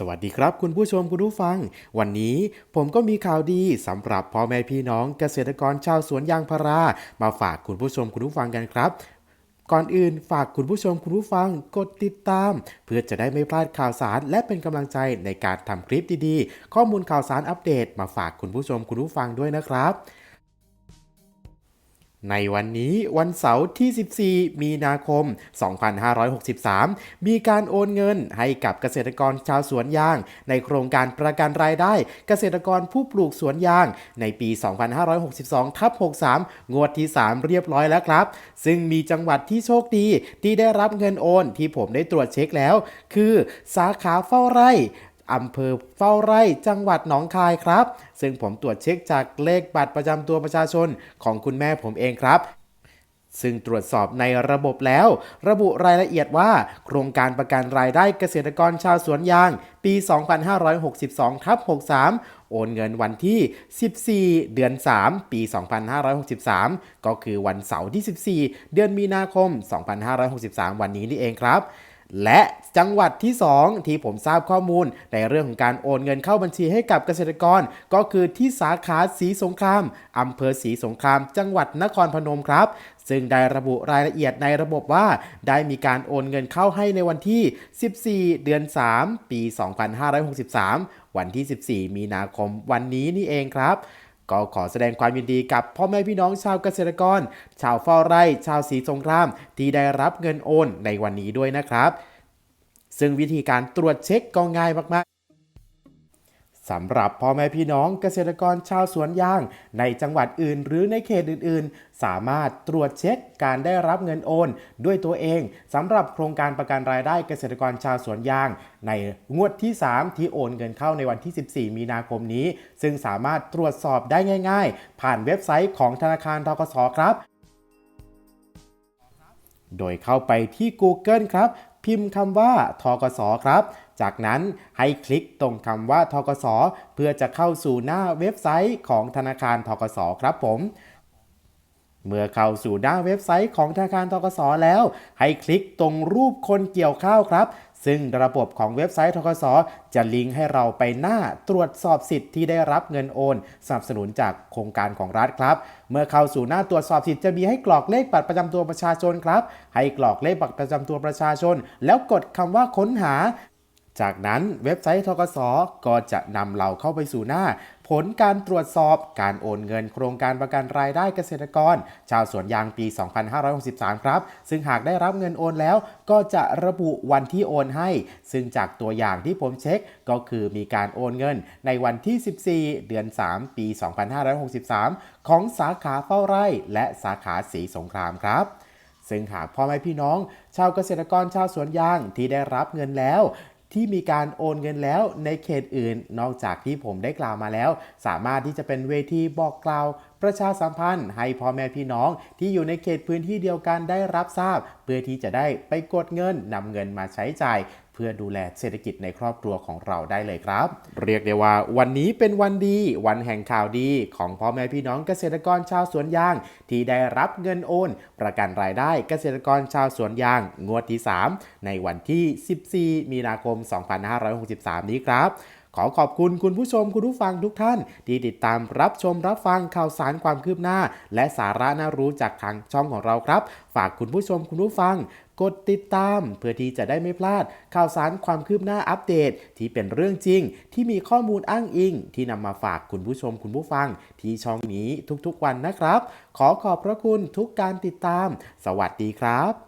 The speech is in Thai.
สวัสดีครับ คุณผู้ชมคุณผู้ฟัง วันนี้ผมก็มีข่าวดีสำหรับพ่อแม่พี่น้องเกษตรกรชาวสวนยางพารา มาฝากคุณผู้ชมคุณผู้ฟังกันครับ ก่อนอื่นฝากคุณผู้ชมคุณผู้ฟังกดติดตาม เพื่อจะได้ไม่พลาดข่าวสาร และเป็นกำลังใจในการทำคลิปดีๆ ข้อมูลข่าวสารอัปเดต มาฝากคุณผู้ชมคุณผู้ฟังด้วยนะครับ ในวันนี้วันเสาร์ที่ 14 มีนาคม 2563 มีการโอนเงินให้กับเกษตรกรชาวสวนยาง ในโครงการประกันรายได้ เกษตรกรผู้ปลูกสวนยาง ในปี 2562ทับ63 งวดที่ 3 เรียบร้อยแล้วครับ ซึ่งมีจังหวัดที่โชคดีที่ได้รับเงินโอนที่ผมได้ตรวจเช็คแล้ว คือ สาขาเฝ้าไร่ อำเภอเฝ้าไร่จังหวัดหนองคายครับ ซึ่งผมตรวจเช็คจากเลขบัตรประจำตัวประชาชนของคุณแม่ผมเองครับซึ่งตรวจสอบในระบบแล้ว ระบุรายละเอียดว่า โครงการประกันรายได้เกษตรกรชาวสวนยาง ปี 2562ทับ63 โอนเงินวันที่ 14 เดือน 3 ปี 2563 ก็คือวันเสาร์ที่ 14 เดือนมีนาคม 2563 วันนี้นี่เองครับ และจังหวัดที่ 2 ที่ผมทราบข้อมูลในเรื่องของการโอนเงินเข้าบัญชีให้กับเกษตรกร ก็คือที่สาขาสีสงครามอำเภอสีสงคราม จังหวัดนครพนมครับ ซึ่งได้ระบุรายละเอียดในระบบว่า ได้มีการโอนเงินเข้าให้ในวันที่ 14 เดือน 3 ปี 2563 วันที่ 14 มีนาคมวันนี้นี่เองครับ ก็ขอแสดงความยินดีกับพ่อแม่พี่น้องชาวเกษตรกร ชาวเฝ้าไร่ ชาวสีสงคราม ที่ได้รับเงินโอนในวันนี้ด้วยนะครับ ซึ่งวิธีการตรวจเช็คก็ง่ายมากๆ สำหรับพ่อแม่พี่น้องเกษตรกรชาวสวนยาง ในจังหวัดอื่น หรือในเขตอื่น ๆ สามารถตรวจเช็คการได้รับเงินโอน ด้วยตัวเองสำหรับโครงการประกันรายได้เกษตรกรชาวสวนยาง ในงวดที่ 3 ที่โอนเงินเข้าในวันที่ 14 มีนาคมนี้ ซึ่งสามารถตรวจสอบได้ง่าย ๆ ผ่านเว็บไซต์ของธนาคารทกสครับ โดยเข้าไปที่ Google ครับ พิมพ์คำว่าทกสครับ จากนั้นให้คลิกตรงคำว่าทกสเพื่อจะเข้าสู่หน้าเว็บไซต์ของธนาคารทกสครับผม เมื่อเข้าสู่หน้าเว็บไซต์ของธนาคารทกสแล้ว ให้คลิกตรงรูปคนเกี่ยวข้าวครับ ซึ่งระบบของเว็บไซต์ทกสจะลิงก์ให้เราไปหน้าตรวจสอบสิทธิ์ที่ได้รับเงินโอนสนับสนุนจากโครงการของรัฐครับ เมื่อเข้าสู่หน้าตรวจสอบสิทธิ์จะมีให้กรอกเลขบัตรประจำตัวประชาชนครับ ให้กรอกเลขบัตรประจำตัวประชาชน แล้วกดคำว่าค้นหาจากนั้นเว็บไซต์ทกสก็จะนำเราเข้าไปสู่หน้า ผลการตรวจสอบการโอนเงินโครงการประกันรายได้เกษตรกร ชาวสวนยางปี 2563 ครับ ซึ่งหากได้รับเงินโอนแล้ว ก็จะระบุวันที่โอนให้ ซึ่งจากตัวอย่างที่ผมเช็คก็คือมีการโอนเงินในวันที่ 14 เดือน 3 ปี 2563 ของสาขาเฝ้าไร่ และสาขาสีสงครามครับซึ่งหากพ่อแม่พี่น้อง ชาวเกษตรกรชาวสวนยางที่ได้รับเงินแล้ว ที่มีการโอนเงินแล้วในเขตอื่น นอกจากที่ผมได้กล่าวมาแล้ว สามารถที่จะเป็นเวทีบอกกล่าวประชาสัมพันธ์ให้พ่อแม่พี่น้องที่อยู่ในเขตพื้นที่เดียวกันได้รับทราบ เพื่อที่จะได้ไปกดเงินนำเงินมาใช้จ่าย เพื่อดูแลเศรษฐกิจในครอบครัวของเราได้เลยครับ เรียกได้ว่าวันนี้เป็นวันดีวันแห่งข่าวดีของพ่อแม่พี่น้องเกษตรกรชาวสวนยาง ที่ได้รับเงินโอน ประกันรายได้เกษตรกรชาวสวนยาง งวดที่ 3 ในวันที่ 14 มีนาคม 2563 นี้ครับ ขอขอบคุณคุณผู้ชมคุณผู้ฟังทุกท่าน ที่ติดตามรับชมรับฟังข่าวสารความคืบหน้า และสาระน่ารู้จากทางช่องของเราครับ ฝากคุณผู้ชมคุณผู้ฟังกดติดตามเพื่อที่จะได้ไม่พลาด ข่าวสารความคืบหน้าอัปเดต ที่เป็นเรื่องจริง ที่มีข้อมูลอ้างอิง ที่นำมาฝากคุณผู้ชมคุณผู้ฟัง ที่ช่องนี้ทุกๆวันนะครับ ขอขอบพระคุณทุกการติดตาม สวัสดีครับ